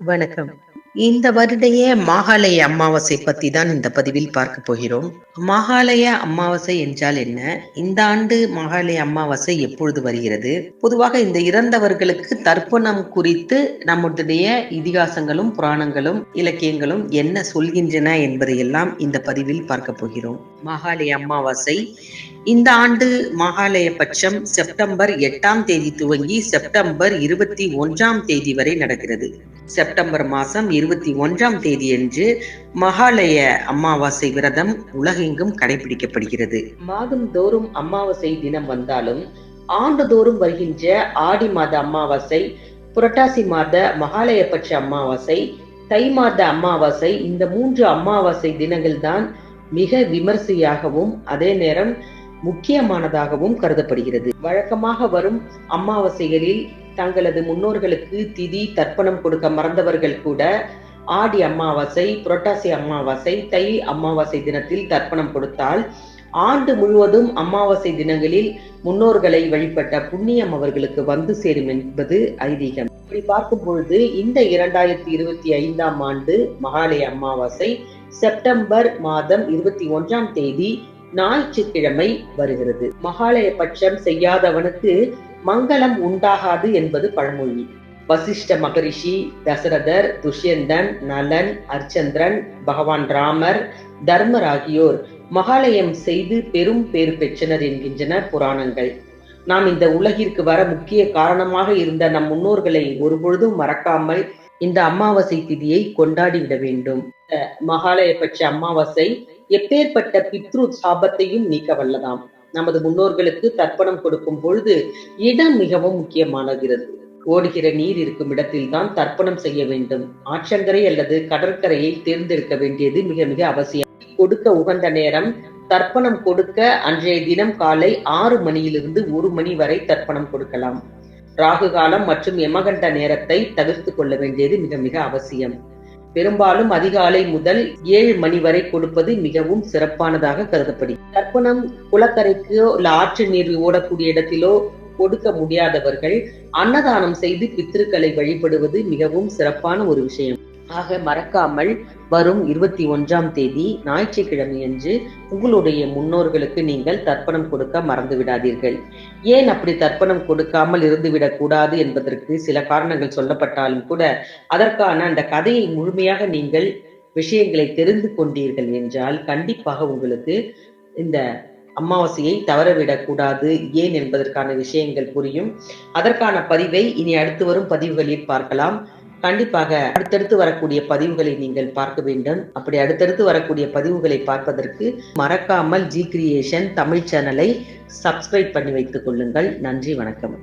வணக்கம். இந்த வருடைய மாகாலய அமாவாசை பத்தி தான் இந்த பதிவில் பார்க்க போகிறோம். மகாலய அமாவாசை என்றால் என்ன? இந்த ஆண்டு மாகாளய அமாவாசை எப்பொழுது வருகிறது? பொதுவாக இந்த இறந்தவர்களுக்கு தர்ப்பணம் குறித்து நம்முடைய இதிகாசங்களும் புராணங்களும் இலக்கியங்களும் என்ன சொல்கின்றன என்பதையெல்லாம் இந்த பதிவில் பார்க்க போகிறோம். மகாலய அமாவாசை இந்த ஆண்டு மகாலய பட்சம் செப்டம்பர் எட்டாம் தேதி துவங்கி செப்டம்பர் இருபத்தி ஒன்றாம் தேதி வரை நடக்கிறது. செப்டம்பர் மாதம் இருபத்தி ஒன்றாம் தேதியன்று மகாலய அமாவாசை விரதம் உலகெங்கும் கடைபிடிக்கப்படுகிறது. மாதம் தோறும் அமாவாசை தினம் வந்தாலும் ஆண்டுதோறும் வருகின்ற ஆடி மாத அமாவாசை புரட்டாசி மாத மகாலயபட்ச அமாவாசை தை மாத அமாவாசை இந்த மூன்று அமாவாசை தினங்கள் தான் மிக விமர்சையாகவும் அதே நேரம் முக்கியமானதாகவும் கருதப்படுகிறது. வழக்கமாக வரும் அமாவாசைகளில் தங்களது முன்னோர்களுக்கு திதி தர்ப்பணம் கொடுக்க மறந்தவர்கள் கூட ஆடி அமாவாசை புரட்டாசி அமாவாசை தை அமாவாசை தினத்தில் தர்ப்பணம் கொடுத்தால் ஆண்டு முழுவதும் அமாவாசை தினங்களில் முன்னோர்களை வழிபட்ட புண்ணியம் அவர்களுக்கு வந்து சேரும் என்பது ஐதீகம். இப்படி பார்க்கும் பொழுது இந்த இரண்டாயிரத்தி இருபத்தி ஐந்தாம் ஆண்டு மகாலய அமாவாசை செப்டம்பர் மாதம் இருபத்தி ஒன்றாம் தேதி ஞாயிற்றுக்கிழமை வருகிறது. மகாலய பட்சம் செய்யாதவனுக்கு மங்களம் உண்டாகாது என்பது பழமொழி. வசிஷ்ட மகரிஷி தசரதர் துஷ்யந்தன் நலன் அர்ச்சந்திரன் பகவான் ராமர் தர்மர் ஆகியோர் மகாலயம் செய்து பெரும் பேர் பெற்றனர் என்கின்றன புராணங்கள். நாம் இந்த உலகிற்கு வர முக்கிய காரணமாக இருந்த நம் முன்னோர்களை ஒருபொழுதும் மறக்காமல் இந்த அமாவாசை திதியை கொண்டாடிவிட வேண்டும். மகாலய பட்ச அமாவாசை எப்பேற்பட்ட பித்ரு சாபத்தையும் நீக்க வல்லதாம். நமது முன்னோர்களுக்கு தர்ப்பணம் கொடுக்கும் பொழுது இடம் மிகவும் முக்கியமானகிறது. ஓடுகிற நீர் இருக்கும் இடத்தில் தான் தர்ப்பணம் செய்ய வேண்டும். ஆற்றங்கரை அல்லது கடற்கரையை தேர்ந்தெடுக்க வேண்டியது மிக மிக அவசியம். கொடுக்க உகந்த நேரம் தர்ப்பணம் கொடுக்க அன்றைய தினம் காலை ஆறு மணியிலிருந்து ஒரு மணி வரை தர்ப்பணம் கொடுக்கலாம். ராகு காலம் மற்றும் யமகண்ட நேரத்தை தவிர்த்து கொள்ள வேண்டியது மிக மிக அவசியம். பெரும்பாலும் அதிகாலை முதல் ஏழு மணி வரை கொடுப்பது மிகவும் சிறப்பானதாக கருதப்படுகிறது. தர்ப்பணம் குளக்கரைக்கோ இல்ல ஆற்று நீர் ஓடக்கூடிய இடத்திலோ கொடுக்க முடியாதவர்கள் அன்னதானம் செய்து பித்திருக்களை வழிபடுவது மிகவும் சிறப்பான ஒரு விஷயம். ஆக மறக்காமல் வரும் இருபத்தி ஒன்றாம் தேதி ஞாயிற்றுக்கிழமை அன்று உங்களுடைய முன்னோர்களுக்கு நீங்கள் தர்ப்பணம் கொடுக்க மறந்து விடாதீர்கள். ஏன் அப்படி தர்ப்பணம் கொடுக்காமல் இருந்துவிடக் கூடாது என்பதற்கு சில காரணங்கள் சொல்லப்பட்டாலும் கூட அதற்கான அந்த கதையை முழுமையாக நீங்கள் விஷயங்களை தெரிந்து கொண்டீர்கள் என்றால் கண்டிப்பாக உங்களுக்கு இந்த அமாவாசையை தவறவிடக் கூடாது ஏன் என்பதற்கான விஷயங்கள் புரியும். அதற்கான பதிவை இனி அடுத்து வரும் பதிவுகளில் பார்க்கலாம். கண்டிப்பாக அடுத்தடுத்து வரக்கூடிய பதிவுகளை நீங்கள் பார்க்க வேண்டும். அப்படி அடுத்தடுத்து வரக்கூடிய பதிவுகளை பார்ப்பதற்கு மறக்காமல் ஜி கிரியேஷன் தமிழ் சேனலை சப்ஸ்கிரைப் பண்ணி வைத்துக் கொள்ளுங்கள். நன்றி வணக்கம்.